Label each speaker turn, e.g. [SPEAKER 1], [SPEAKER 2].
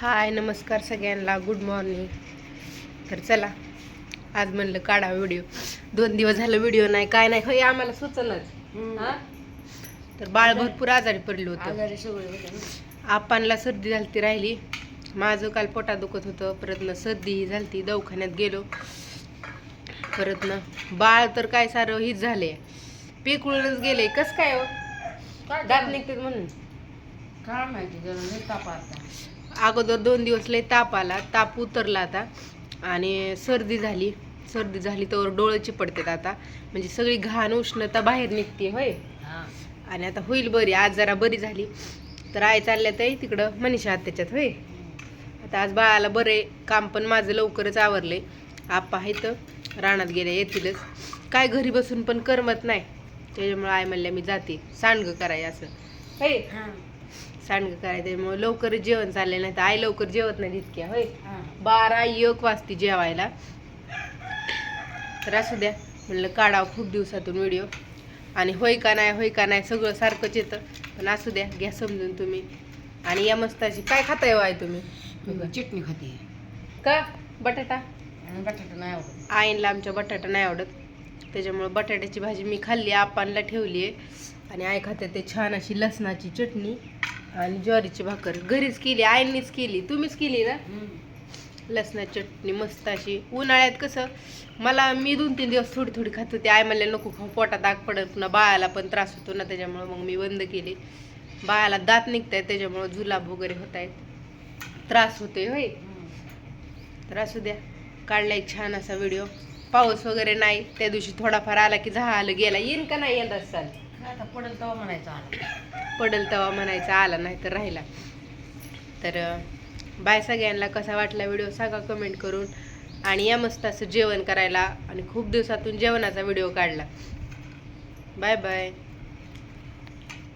[SPEAKER 1] हाय नमस्कार सगळ्यांना. Good morning तर चला आज म्हणलं काढा व्हिडिओ दोन दिवस झालं व्हिडिओ नाही काय नाही. होय आम्हाला सुचनच हा? तर बाळ भरपूर आजारी पडलं होतं. आपांना सर्दी झालती राहिली. माझं काल पोटात दुखत होतं. परत ना सर्दी झालती. दवाखान्यात गेलो. परत ना बाळ तर काय सारं हीच झाले पिकळूनच गेले कस काय हो? दात निघतात म्हणून.
[SPEAKER 2] काय माहिती जरा लय ताप आता
[SPEAKER 1] अगोदर दोन दिवस लय ताप आला ताप उतरला आता. आणि सर्दी झाली सर्दी झाली तर डोळे चिपडतात आता. म्हणजे सगळी घाण उष्णता बाहेर निघते होय.
[SPEAKER 2] हा.
[SPEAKER 1] आणि आता होईल बरी आज जरा बरी झाली. तर आई चालल्या ताई तिकडं मनीषा त्याच्यात होय. आता आज बाळाला बरे काम पण माझं लवकरच आवरलंय आप्पा आहेत रानात गेले येतीलच. काय घरी बसून पण करमत नाही. त्याच्यामुळे आई म्हणल्या मी जाते सांडगं कराय असं. होय.
[SPEAKER 2] हा.
[SPEAKER 1] सांडगं करायचं त्यामुळे लवकरच जेवण चाललंय नाही तर आई लवकर जेवत नाही इतक्या होय.
[SPEAKER 2] हा.
[SPEAKER 1] बारा एक वाजती जेवायला. तर असू द्या म्हणलं काढावं खूप दिवसातून व्हिडिओ. आणि होय का नाही होय का नाही सगळं सारखंच येतं. पण असू द्या घ्या समजून तुम्ही. आणि या मस्ताची काय खाताय वाय तुम्ही?
[SPEAKER 2] चटणी खाते.
[SPEAKER 1] का? बटाटा?
[SPEAKER 2] बटाटा नाही आवडत.
[SPEAKER 1] आईनला आमच्या बटाटा नाही आवडत. त्याच्यामुळं बटाट्याची भाजी मी खाल्ली आपांना ठेवली आहे आणि आई खाते ते छान अशी लसणाची चटणी. आणि ज्वारीची भाकर. घरीच केली आईनीच केली. तुम्हीच केली ना? लसणाची चटणी मस्त अशी. उन्हाळ्यात कसं मला मी दोन तीन दिवस थोडी थोडी खात होते. आई म्हणले नको खाऊ पोटात आग पडत पुन्हा बाळाला पण त्रास होतो ना त्याच्यामुळं मग मी बंद केली. बाळाला दात निघत आहेत त्याच्यामुळं जुलाब वगैरे होत आहेत त्रास होतोय होय. तर असू द्या. काढला एक छान असा व्हिडिओ. पाऊस वगैरे नाही. त्या दिवशी थोडाफार आला की झालं गेला. येईन का नाही येणार चाल?
[SPEAKER 2] आता पडेल तेव्हा आला.
[SPEAKER 1] पडल तवा म्हणायचा आला नाही तर राहिला. तर बाय सगळ्यांना कसा वाटला व्हिडिओ सांगा कमेंट करून. आणि या मस्त असं जेवण करायला आणि खूप दिवसातून जेवणाचा व्हिडिओ काढला. Bye bye.